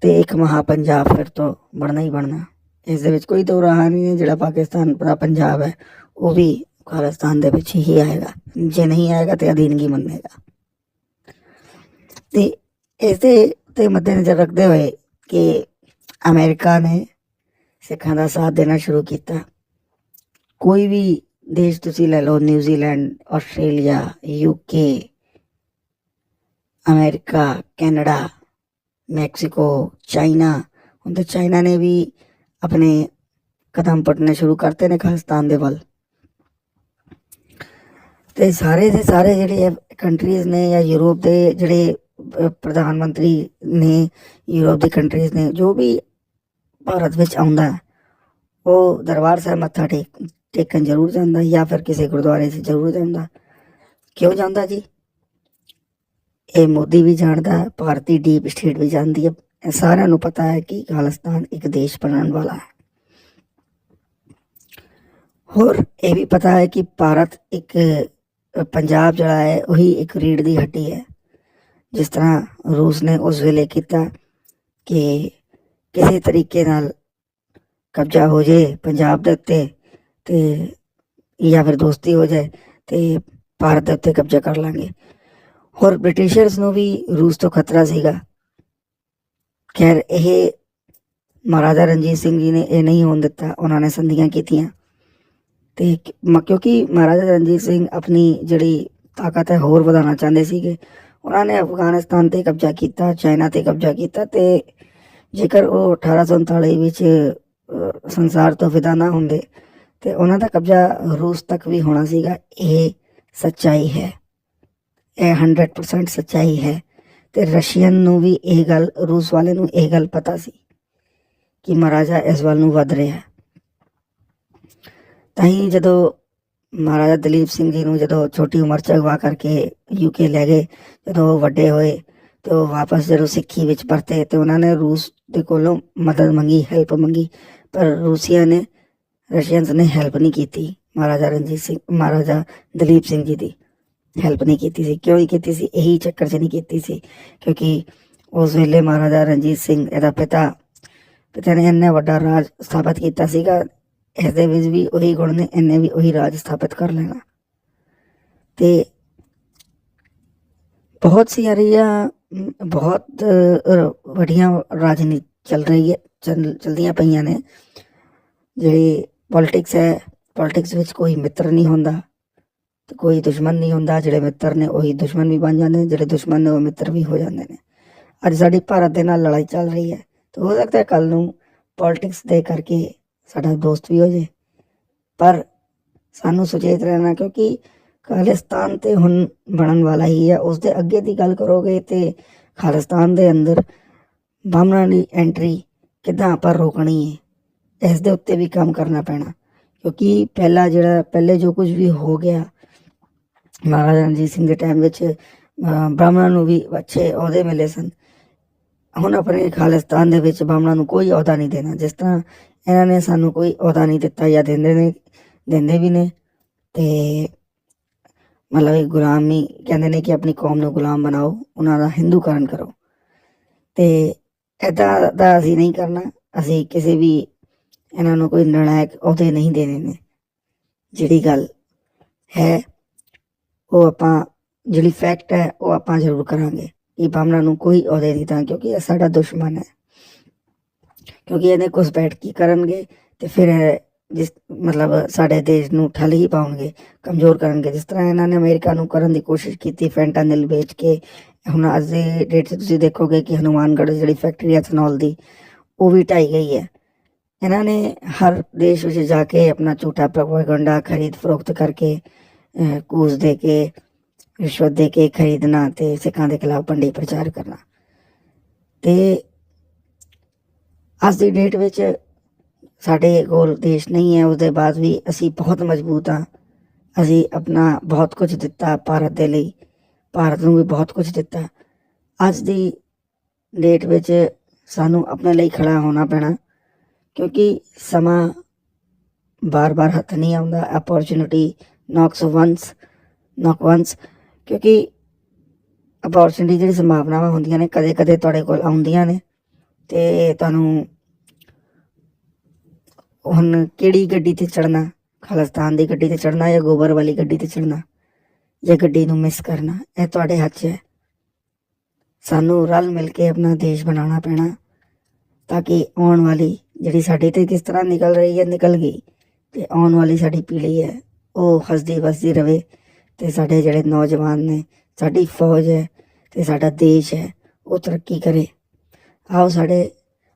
ਤੇ ਇੱਕ ਮਹਾ ਪੰਜਾਬ ਫਿਰ ਤੋਂ ਬਣਨਾ ਹੀ ਬਣਨਾ। ਇਸ ਦੇ ਵਿੱਚ ਕੋਈ ਦੋ ਰਾਹ ਨਹੀਂ ਹੈ ਜਿਹੜਾ ਪਾਕਿਸਤਾਨ ਦਾ ਪੰਜਾਬ ਹੈ, ਉਹ ਵੀ ਖਾਲਿਸਤਾਨ ਦੇ ਵਿੱਚ ਹੀ ਆਏਗਾ। ਜੇ ਨਹੀਂ ਆਏਗਾ ਤੇ ਅਧੀਨਗੀ ਮੰਨੇਗਾ? ਤੇ ਇਸ ਦੇ ਤੇ ਮੱਦੇਨਜ਼ਰ ਰੱਖਦੇ ਹੋਏ ਕਿ ਅਮਰੀਕਾ ਨੇ ਸਿੱਖਾਂ ਦਾ ਸਾਥ ਦੇਣਾ ਸ਼ੁਰੂ ਕੀਤਾ। ਕੋਈ ਵੀ ਦੇਸ਼ ਤੁਸੀਂ ਲੈ ਲਓ New Zealand Australia UK America, Canada, Mexico, China, ਹੁਣ ਤਾਂ ਚਾਈਨਾ ਨੇ ਵੀ ਆਪਣੇ ਕਦਮ ਪਟਨੇ ਸ਼ੁਰੂ ਕਰਤੇ ਨੇ ਖਾਲਿਸਤਾਨ ਦੇ ਵੱਲ। ਤੇ ਸਾਰੇ ਦੇ ਸਾਰੇ ਜਿਹੜੇ ਕੰਟਰੀਜ਼ ਨੇ ਜਾਂ ਯੂਰਪ ਦੇ ਜਿਹੜੇ ਪ੍ਰਧਾਨ ਮੰਤਰੀ ਨੇ, ਯੂਰਪ ਦੀ ਕੰਟਰੀਜ਼ ਨੇ, ਜੋ ਵੀ ਭਾਰਤ ਵਿੱਚ ਆਉਂਦਾ ਹੈ, ਉਹ ਦਰਬਾਰ ਸਾਹਿਬ ਮੱਥਾ ਟੇਕ ਟੇਕਣ ਜ਼ਰੂਰ ਜਾਂਦਾ ਜਾਂ ਫਿਰ ਕਿਸੇ ਗੁਰਦੁਆਰੇ 'ਚ ਜ਼ਰੂਰ ਜਾਂਦਾ। ਕਿਉਂ ਜਾਂਦਾ ਜੀ? ਇਹ ਮੋਦੀ ਵੀ ਜਾਣਦਾ ਹੈ, ਭਾਰਤੀ ਡੀਪ ਸਟੇਟ ਵੀ ਜਾਣਦੀ ਹੈ। ਇਹ ਸਾਰਿਆਂ ਨੂੰ ਪਤਾ ਹੈ ਕਿ ਖਾਲਿਸਤਾਨ ਇੱਕ ਦੇਸ਼ ਬਣਨ ਵਾਲਾ ਹੈ। ਹੋਰ ਇਹ ਵੀ ਪਤਾ ਹੈ ਕਿ ਭਾਰਤ ਇੱਕ ਪੰਜਾਬ ਜਿਹੜਾ ਹੈ ਉਹੀ ਇੱਕ ਰੀੜ ਦੀ ਹੱਡੀ ਹੈ। ਜਿਸ ਤਰ੍ਹਾਂ ਰੂਸ ਨੇ ਉਸ ਵੇਲੇ ਕੀਤਾ ਕਿ ਕਿਸੇ ਤਰੀਕੇ ਨਾਲ ਕਬਜ਼ਾ ਹੋ ਜਾਏ ਪੰਜਾਬ ਦੇ ਉੱਤੇ ਤੇ ਜਾਂ ਫਿਰ ਦੋਸਤੀ ਹੋ ਜਾਏ ਤੇ ਭਾਰਤ ਦੇ ਉੱਤੇ ਕਬਜ਼ਾ ਕਰ ਲਾਂਗੇ। ਹੋਰ ਬ੍ਰਿਟਿਸ਼ਰਸ ਨੂੰ ਵੀ ਰੂਸ ਤੋਂ ਖਤਰਾ ਸੀਗਾ। ਖੈਰ, ਇਹ ਮਹਾਰਾਜਾ ਰਣਜੀਤ ਸਿੰਘ ਜੀ ਨੇ ਇਹ ਨਹੀਂ ਹੋਣ ਦਿੱਤਾ। ਉਹਨਾਂ ਨੇ ਸੰਧੀਆਂ ਕੀਤੀਆਂ। ਤੇ ਮ- ਕਿਉਂਕਿ ਮਹਾਰਾਜਾ ਰਣਜੀਤ ਸਿੰਘ ਆਪਣੀ ਜਿਹੜੀ ਤਾਕਤ ਹੈ ਹੋਰ ਵਧਾਉਣਾ ਚਾਹੁੰਦੇ ਸੀਗੇ। ਉਹਨਾਂ ਨੇ ਅਫਗਾਨਿਸਤਾਨ ਤੇ ਕਬਜ਼ਾ ਕੀਤਾ, ਚਾਈਨਾ ਤੇ ਕਬਜ਼ਾ ਕੀਤਾ ਤੇ ਜੇਕਰ ਉਹ 1839 ਵਿੱਚ ਸੰਸਾਰ ਤੋਂ ਵਿਦਾ ਨਾ ਹੁੰਦੇ, ਤੇ ਉਹਨਾਂ ਦਾ ਕਬਜ਼ਾ ਰੂਸ ਤੱਕ ਵੀ ਹੋਣਾ ਸੀਗਾ, ਇਹ ਸੱਚਾਈ ਹੈ। ਇਹ 100% ਸੱਚਾਈ ਹੈ। ਤੇ ਰਸ਼ੀਅਨ ਨੂੰ ਵੀ ਇਹ ਗੱਲ, ਰੂਸ ਵਾਲੇ ਨੂੰ ਇਹ ਗੱਲ ਪਤਾ ਸੀ ਕਿ ਮਹਾਰਾਜਾ ਇਸ ਵੱਲ ਨੂੰ ਵੱਧ ਰਿਹਾ ਤਾਂ ਹੀ ਜਦੋਂ ਮਹਾਰਾਜਾ ਦਲੀਪ ਸਿੰਘ ਜੀ ਨੂੰ ਜਦੋਂ ਛੋਟੀ ਉਮਰ ਚ ਅਗਵਾ ਕਰਕੇ ਯੂਕੇ ਲੈ ਗਏ, ਜਦੋਂ ਉਹ ਵੱਡੇ ਹੋਏ ਤੇ ਉਹ ਵਾਪਸ ਜਦੋਂ ਸਿੱਖੀ ਵਿੱਚ ਪਰਤੇ ਤੇ ਉਹਨਾਂ ਨੇ ਰੂਸ ਦੇ ਕੋਲੋਂ ਮਦਦ ਮੰਗੀ ਹੈਲਪ ਮੰਗੀ ਪਰ ਰੂਸੀਆ ਨੇ ਰਸ਼ੀਅਨਸ ਨੇ ਹੈਲਪ ਨਹੀਂ ਕੀਤੀ ਮਹਾਰਾਜਾ ਰਣਜੀਤ ਸਿੰਘ ਮਹਾਰਾਜਾ ਦਲੀਪ ਸਿੰਘ ਜੀ ਦੀ ਹੈਲਪ ਨਹੀਂ ਕੀਤੀ ਸੀ। ਕਿਉਂ ਨਹੀਂ ਕੀਤੀ ਸੀ? ਇਹੀ ਚੱਕਰ 'ਚ ਨਹੀਂ ਕੀਤੀ ਸੀ ਕਿਉਂਕਿ ਉਸ ਵੇਲੇ ਮਹਾਰਾਜਾ ਰਣਜੀਤ ਸਿੰਘ ਇਹਦਾ ਪਿਤਾ ਪਿਤਾ ਨੇ ਇੰਨਾ ਵੱਡਾ ਰਾਜ ਸਥਾਪਿਤ ਕੀਤਾ ਸੀਗਾ ਇਸ ਦੇ ਵਿੱਚ ਵੀ ਉਹੀ ਗੁਣ ਨੇ ਇਹਨੇ ਵੀ ਉਹੀ ਰਾਜ ਸਥਾਪਿਤ ਕਰ ਲੈਣਾ। ਤੇ ਬਹੁਤ ਸੀ ਅਮ, ਬਹੁਤ ਅ, ਵੱਡੀਆਂ ਰਾਜਨੀਤੀ ਚੱਲ ਰਹੀ ਹੈ ਚੱਲ ਚਲਦੀਆਂ ਪਈਆਂ ਨੇ। ਜਿਹੜੀ ਪੋਲਿਟਿਕਸ ਹੈ ਪੋਲਿਟਿਕਸ ਵਿੱਚ ਕੋਈ ਮਿੱਤਰ ਨਹੀਂ ਹੁੰਦਾ ਤੇ ਕੋਈ ਦੁਸ਼ਮਣ ਨਹੀਂ ਹੁੰਦਾ। ਜਿਹੜੇ ਮਿੱਤਰ ਨੇ ਉਹੀ ਦੁਸ਼ਮਣ ਵੀ ਬਣ ਜਾਂਦੇ ਨੇ ਜਿਹੜੇ ਦੁਸ਼ਮਣ ਨੇ ਉਹ ਮਿੱਤਰ ਵੀ ਹੋ ਜਾਂਦੇ ਨੇ। ਅੱਜ ਸਾਡੀ ਭਾਰਤ ਦੇ ਨਾਲ ਲੜਾਈ ਚੱਲ ਰਹੀ ਹੈ ਤੇ ਹੋ ਸਕਦਾ ਹੈ ਕੱਲ ਨੂੰ ਪੋਲਿਟਿਕਸ ਦੇ ਕਰਕੇ ਸਾਡਾ ਦੋਸਤ ਵੀ ਹੋ ਜੇ ਪਰ ਸਾਨੂੰ ਸੁਚੇਤ ਰਹਿਣਾ ਕਿਉਂਕਿ ਖਾਲਿਸਤਾਨ ਤੇ ਹੁਣ ਬਣਨ ਵਾਲਾ ਹੀ ਹੈ ਉਸ ਦੇ ਅੱਗੇ ਦੀ ਗੱਲ ਕਰੋਗੇ ਤੇ ਖਾਲਿਸਤਾਨ ਦੇ ਅੰਦਰ ਬਾਹਮਣਾਂ ਦੀ ਐਂਟਰੀ ਕਿੱਦਾਂ ਆਪਾਂ ਰੋਕਣੀ ਹੈ ਇਸ ਦੇ ਉੱਤੇ ਵੀ ਕੰਮ ਕਰਨਾ ਪੈਣਾ। ਕਿਉਂਕਿ ਪਹਿਲਾ ਜਿਹੜਾ, ਪਹਿਲੇ ਜੋ ਕੁਝ ਵੀ ਹੋ ਗਿਆ, ਮਹਾਰਾਜਾ ਰਣਜੀਤ ਸਿੰਘ ਦੇ ਟਾਈਮ ਵਿੱਚ ਬ੍ਰਾਹਮਣਾਂ ਨੂੰ ਵੀ ਅੱਛੇ ਅਹੁਦੇ ਮਿਲੇ ਸਨ। ਹੁਣ ਆਪਣੇ ਖਾਲਿਸਤਾਨ ਦੇ ਵਿੱਚ ਬ੍ਰਾਹਮਣਾਂ ਨੂੰ ਕੋਈ ਅਹੁਦਾ ਨਹੀਂ ਦੇਣਾ। ਜਿਸ ਤਰ੍ਹਾਂ ਇਹਨਾਂ ਨੇ ਸਾਨੂੰ ਕੋਈ ਅਹੁਦਾ ਨਹੀਂ ਦਿੱਤਾ ਜਾਂ ਦਿੰਦੇ ਨੇ, ਦਿੰਦੇ ਵੀ ਨੇ, ਤੇ ਮਤਲਬ ਇਹ ਗੁਲਾਮੀ ਕਹਿੰਦੇ ਨੇ ਕਿ ਆਪਣੀ ਕੌਮ ਨੂੰ ਗੁਲਾਮ ਬਣਾਓ, ਉਹਨਾਂ ਦਾ ਹਿੰਦੂਕਰਨ ਕਰੋ। ਤੇ ਐਦਾਂ ਦਾ ਅਸੀਂ ਨਹੀਂ ਕਰਨਾ, ਅਸੀਂ ਕਿਸੇ ਵੀ ਇਹਨਾਂ ਨੂੰ ਕੋਈ ਨਿਰਣਾਇਕ ਅਹੁਦੇ ਨਹੀਂ ਦੇਣੇ ਨੇ। ਜਿਹੜੀ ਗੱਲ ਹੈ, ਉਹ ਆਪਾਂ, ਜਿਹੜੀ ਫੈਕਟ ਹੈ, ਉਹ ਆਪਾਂ ਜ਼ਰੂਰ ਕਰਾਂਗੇ। ਕਿ ਬਾਹਮਣਾਂ ਨੂੰ ਕੋਈ ਅਹੁਦੇ ਨਹੀਂ ਤਾਂ ਕਿਉਂਕਿ ਇਹ ਸਾਡਾ ਦੁਸ਼ਮਣ ਹੈ। ਕਿਉਂਕਿ ਇਹਨੇ ਕੁਛ ਬੈਠ ਕੀ ਕਰਨਗੇ ਤੇ ਫਿਰ ਜਿਸ ਮਤਲਬ ਸਾਡੇ ਦੇਸ਼ ਨੂੰ ਠੱਲ ਹੀ ਪਾਉਣਗੇ, ਕਮਜ਼ੋਰ ਕਰਨਗੇ। ਜਿਸ ਤਰ੍ਹਾਂ ਇਹਨਾਂ ਨੇ ਅਮਰੀਕਾ ਨੂੰ ਕਰਨ ਦੀ ਕੋਸ਼ਿਸ਼ ਕੀਤੀ ਫੈਂਟਾਨਿਲ ਵੇਚ ਕੇ। ਹੁਣ ਅੱਜ ਦੇ ਡੇਟ 'ਚ ਤੁਸੀਂ ਦੇਖੋਗੇ ਕਿ ਹਨੂਮਾਨਗੜ੍ਹ ਜਿਹੜੀ ਫੈਕਟਰੀ ਹੈ ਐਥਨੋਲ ਦੀ, ਉਹ ਵੀ ਢਾਈ ਗਈ ਹੈ। ਇਹਨਾਂ ਨੇ ਹਰ ਦੇਸ਼ ਵਿੱਚ ਜਾ ਕੇ ਆਪਣਾ ਝੂਠਾ ਪ੍ਰੋਪਗੈਂਡਾ ਖਰੀਦ ਫਰੋਖਤ ਕਰਕੇ ਕੂਸ ਦੇ ਕੇ, ਰਿਸ਼ਵਤ ਦੇ ਕੇ ਖਰੀਦਣਾ ਤੇ ਸਿੱਖਾਂ ਦੇ ਖਿਲਾਫ ਭੰਡੀ ਪ੍ਰਚਾਰ ਕਰਨਾ। ਤੇ ਅੱਜ ਦੀ ਡੇਟ ਵਿੱਚ ਸਾਡੇ ਕੋਲ ਦੇਸ਼ ਨਹੀਂ ਹੈ, ਉਹਦੇ ਬਾਅਦ ਵੀ ਅਸੀਂ ਬਹੁਤ ਮਜ਼ਬੂਤ ਹਾਂ। ਅਸੀਂ ਆਪਣਾ ਬਹੁਤ ਕੁਝ ਦਿੱਤਾ ਭਾਰਤ ਦੇ ਲਈ। ਭਾਰਤ ਨੂੰ ਵੀ ਬਹੁਤ ਕੁਝ ਦਿੱਤਾ। ਅੱਜ ਦੀ ਡੇਟ ਵਿੱਚ ਸਾਨੂੰ ਆਪਣੇ ਲਈ ਖੜਾ ਹੋਣਾ ਪੈਣਾ, ਕਿਉਂਕਿ ਸਮਾਂ ਬਾਰ-ਬਾਰ ਹੱਥ ਨਹੀਂ ਆਉਂਦਾ opportunity knocks once knock once ਕਿਉਂਕਿ ਅਪੋਰਚੁਨਿਟੀ ਜਿਹੜੀ ਸੰਭਾਵਨਾਵਾਂ ਹੁੰਦੀਆਂ ਨੇ, ਕਦੇ-ਕਦੇ ਤੁਹਾਡੇ ਕੋਲ ਆਉਂਦੀਆਂ ਨੇ ਤੇ ਤੁਹਾਨੂੰ ਹੁਣ ਕਿਹੜੀ ਗੱਡੀ ਤੇ ਚੜਨਾ ਖਾਲਿਸਤਾਨ ਦੀ ਗੱਡੀ ਤੇ ਚੜਨਾ ਜਾਂ ਗੋਬਰ ਵਾਲੀ ਗੱਡੀ ਤੇ ਚੜਨਾ ਜਾਂ ਗੱਡੀ ਨੂੰ ਮਿਸ ਕਰਨਾ? ਇਹ ਤੁਹਾਡੇ ਹੱਥ 'ਚ ਹੈ। ਸਾਨੂੰ ਰਲ ਮਿਲ ਕੇ ਆਪਣਾ ਦੇਸ਼ ਬਣਾਉਣਾ ਪੈਣਾ, ਤਾਂ ਕਿ ਆਉਣ ਵਾਲੀ ਜਿਹੜੀ ਸਾਡੇ ਤੇ ਕਿਸ ਤਰ੍ਹਾਂ ਨਿਕਲ ਰਹੀ ਹੈ, ਨਿਕਲ ਗਈ ਤੇ ਆਉਣ ਵਾਲੀ ਸਾਡੀ ਪੀੜ੍ਹੀ ਹੈ, ਉਹ ਹੱਸਦੀ ਵਸਦੀ ਰਵੇ ਤੇ ਸਾਡੇ ਜਿਹੜੇ ਨੌਜਵਾਨ ਨੇ, ਸਾਡੀ ਫੌਜ ਹੈ ਤੇ ਸਾਡਾ ਦੇਸ਼ ਹੈ, ਉਹ ਤਰੱਕੀ ਕਰੇ। ਆਓ ਸਾਡੇ,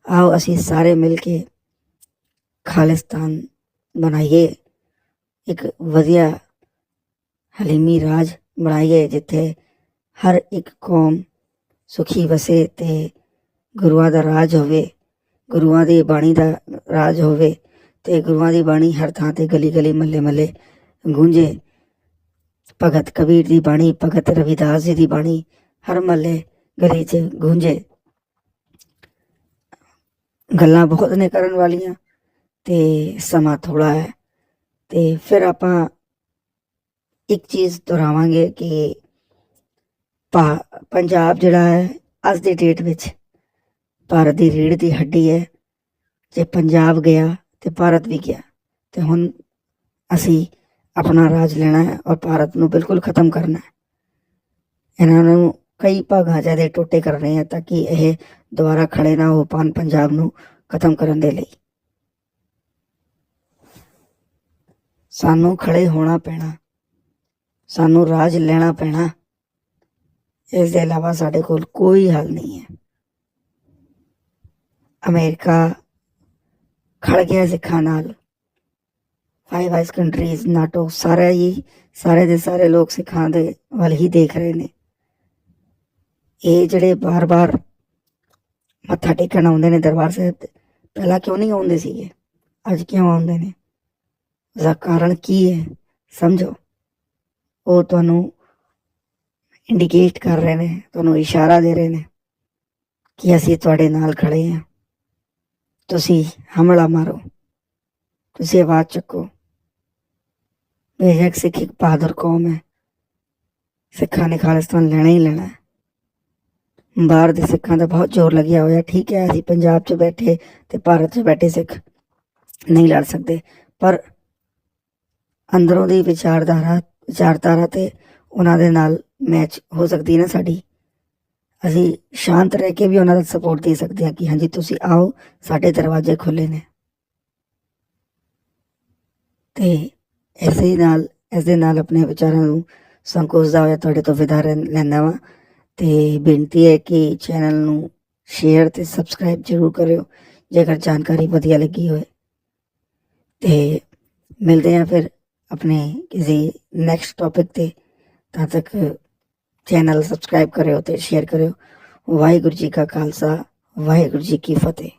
ਆਓ ਅਸੀਂ ਸਾਰੇ ਮਿਲ ਕੇ ਖਾਲਿਸਤਾਨ ਬਣਾਈਏ, ਇੱਕ ਵਧੀਆ ਹਲੀਮੀ ਰਾਜ ਬਣਾਈਏ, ਜਿੱਥੇ ਹਰ ਇੱਕ ਕੌਮ ਸੁਖੀ ਵਸੇ ਤੇ ਗੁਰੂਆਂ ਦਾ ਰਾਜ ਹੋਵੇ, ਗੁਰੂਆਂ ਦੀ ਬਾਣੀ ਦਾ ਰਾਜ ਹੋਵੇ ਤੇ ਗੁਰੂਆਂ ਦੀ ਬਾਣੀ ਹਰ ਥਾਂ ਤੇ ਗਲੀ ਗਲੀ ਮੱਲੇ ਮੱਲੇ ਗੂੰਜੇ। ਭਗਤ ਕਬੀਰ ਦੀ ਬਾਣੀ, ਭਗਤ ਰਵਿਦਾਸ ਜੀ ਦੀ ਬਾਣੀ ਹਰ ਮੱਲੇ ਗਲੀ 'ਚ ਗੂੰਜੇ। ਗੱਲਾਂ ਬਹੁਤ ਨੇ ਕਰਨ ਵਾਲੀਆਂ। ਤੇ ਸਮਾਂ ਥੋੜਾ ਹੈ। ਤੇ ਫਿਰ ਆਪਾਂ ਇੱਕ ਚੀਜ਼ ਦੁਹਰਾਵਾਂਗੇ ਕਿ ਪਾ- ਪੰਜਾਬ ਜਿਹੜਾ ਹੈ, ਅੱਜ ਦੀ ਡੇਟ ਵਿੱਚ ਭਾਰਤ ਦੀ ਰੀੜ ਦੀ ਹੱਡੀ ਹੈ। ਜੇ ਪੰਜਾਬ ਗਿਆ ਤੇ ਭਾਰਤ ਵੀ ਗਿਆ, ਤੇ ਹੁਣ ਅਸੀਂ ਆਪਣਾ ਰਾਜ ਲੈਣਾ ਹੈ ਔਰ ਭਾਰਤ ਨੂੰ ਬਿਲਕੁਲ ਖਤਮ ਕਰਨਾ ਹੈ। ਇਹਨਾਂ ਨੂੰ ਕਈ ਭਾਗਾਂ 'ਚ ਟੋਟੇ ਕਰ ਰਹੇ ਆ ਤਾਂ ਕਿ ਇਹ ਦੁਬਾਰਾ ਖੜੇ ਨਾ ਹੋ ਪਾਉਣ ਪੰਜਾਬ ਨੂੰ ਖਤਮ ਕਰਨ ਦੇ ਲਈ। ਸਾਨੂੰ ਖੜੇ ਹੋਣਾ ਪੈਣਾ, ਸਾਨੂੰ ਰਾਜ ਲੈਣਾ ਪੈਣਾ, ਇਸ ਦੇ ਇਲਾਵਾ ਸਾਡੇ ਕੋਲ ਕੋਈ ਹੱਲ ਨਹੀਂ ਹੈ। ਅਮਰੀਕਾ ਖੜ ਗਿਆ ਸਿੱਖਾਂ ਨਾਲ। ਫਾਈਵ ਆਈਸ ਕੰਟਰੀਜ਼ ਨਾਟੋ ਸਾਰੇ ਹੀ, ਸਾਰੇ ਦੇ ਸਾਰੇ ਲੋਕ ਸਿੱਖਾਂ ਦੇ ਵੱਲ ਹੀ ਦੇਖ ਰਹੇ ਨੇ। ਇਹ ਜਿਹੜੇ ਬਾਰ-ਬਾਰ ਮੱਥਾ ਟੇਕਣ ਆਉਂਦੇ ਨੇ ਦਰਬਾਰ ਸਾਹਿਬ ਤੇ ਪਹਿਲਾਂ ਕਿਉਂ ਨਹੀਂ ਆਉਂਦੇ ਸੀਗੇ? ਅੱਜ ਕਿਉਂ ਆਉਂਦੇ ਨੇ? ਦਾ ਕਾਰਨ ਕੀ ਹੈ? ਸਮਝੋ। ਉਹ ਤੁਹਾਨੂੰ ਇੰਡੀਕੇਟ ਕਰ ਰਹੇ ਨੇ, ਤੁਹਾਨੂੰ ਇਸ਼ਾਰਾ ਦੇ ਰਹੇ ਨੇ ਕਿ ਅਸੀਂ ਤੁਹਾਡੇ ਨਾਲ ਖੜੇ ਹਾਂ। ਤੁਸੀਂ ਹਮਲਾ ਮਾਰੋ। ਤੁਸੀਂ ਆਵਾਜ਼ ਚੱਕੋ। ਬੇਸ਼ੱਕ ਸਿੱਖ ਇੱਕ ਬਹਾਦਰ ਕੌਮ ਹੈ। ਸਿੱਖਾਂ ਨੇ ਖਾਲਿਸਤਾਨ ਲੈਣਾ ਹੀ ਲੈਣਾ ਹੈ। ਬਾਹਰ ਦੇ ਸਿੱਖਾਂ ਦਾ ਬਹੁਤ ਜ਼ੋਰ ਲੱਗਿਆ ਹੋਇਆ। ਠੀਕ ਹੈ, ਅਸੀਂ ਪੰਜਾਬ 'ਚ ਬੈਠੇ ਤੇ ਭਾਰਤ 'ਚ ਬੈਠੇ ਸਿੱਖ ਨਹੀਂ ਲੜ ਸਕਦੇ। ਪਰ ਅੰਦਰੋਂ ਦੀ ਵਿਚਾਰਧਾਰਾ ਵਿਚਾਰਧਾਰਾ ਤੇ ਉਹਨਾਂ ਦੇ ਨਾਲ ਮੈਚ ਹੋ ਸਕਦੀ ਨਾ ਸਾਡੀ। ਅਸੀਂ ਸ਼ਾਂਤ ਰਹਿ ਕੇ ਵੀ ਉਹਨਾਂ ਦਾ ਸਪੋਰਟ ਦੇ ਸਕਦੇ ਹਾਂ ਕਿ ਹਾਂਜੀ, ਤੁਸੀਂ ਆਓ, ਸਾਡੇ ਦਰਵਾਜ਼ੇ ਖੁੱਲੇ ਨੇ। ਤੇ ਐਸੇ ਨਾਲ ਇਸ ਦੇ ਨਾਲ ਆਪਣੇ ਵਿਚਾਰਾਂ ਨੂੰ ਸੰਕੋਚ ਦਾ ਹੋਇਆ ਤੁਹਾਡੇ ਤੋਂ ਵਿਦਾ ਰਹਿ- ਲੈਂਦਾ ਵਾਂ। ਤੇ ਬੇਨਤੀ ਹੈ ਕਿ ਚੈਨਲ ਨੂੰ ਸ਼ੇਅਰ ਤੇ ਸਬਸਕ੍ਰਾਈਬ ਜ਼ਰੂਰ ਕਰਿਓ, ਜੇਕਰ ਜਾਣਕਾਰੀ ਵਧੀਆ ਲੱਗੀ ਹੋਵੇ। ਤੇ ਮਿਲਦੇ ਹਾਂ ਫਿਰ ਆਪਣੇ ਕਿਸੇ ਨੈਕਸਟ ਟੌਪਿਕ ਤੇ, ਤਾਂ ਤੱਕ ਚੈਨਲ ਸਬਸਕ੍ਰਾਈਬ ਕਰਿਓ ਤੇ ਸ਼ੇਅਰ ਕਰਿਓ। ਵਾਹਿਗੁਰੂ ਜੀ ਕਾ ਖਾਲਸਾ, ਵਾਹਿਗੁਰੂ ਜੀ ਕੀ ਫਤਿਹ।